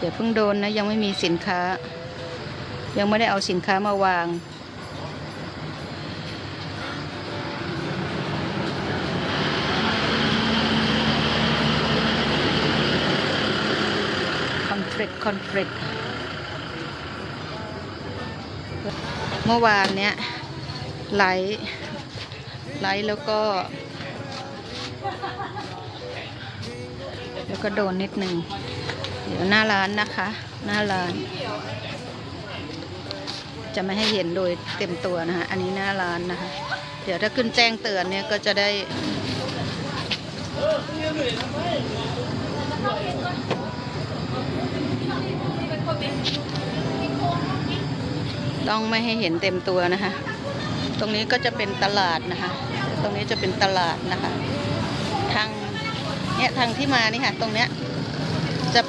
เดี๋ยวเพิ่งโดนนะยังไม่มีสินค้า ยังไม่ได้เอาสินค้ามาวาง คอนเฟลกคอนเฟลกเมื่อวานเนี้ยไลฟ์ไลฟ์แล้วก็ แล้วก็โดนนิดนึง เดี๋ยวหน้าร้านนะคะ หน้าร้าน จะไม่ให้เห็นโดยเต็มตัวนะคะอันนี้หน้าร้านนะคะ เดี๋ยวถ้าขึ้นแจ้งเตือนเนี่ยก็จะได้ต้องไม่ให้เห็นเต็มตัวนะคะ ตรงนี้ก็จะเป็นตลาดนะคะ ตรงนี้จะเป็นตลาดนะคะ ทางเนี่ยทางที่มานี่ค่ะ ตรงเนี้ย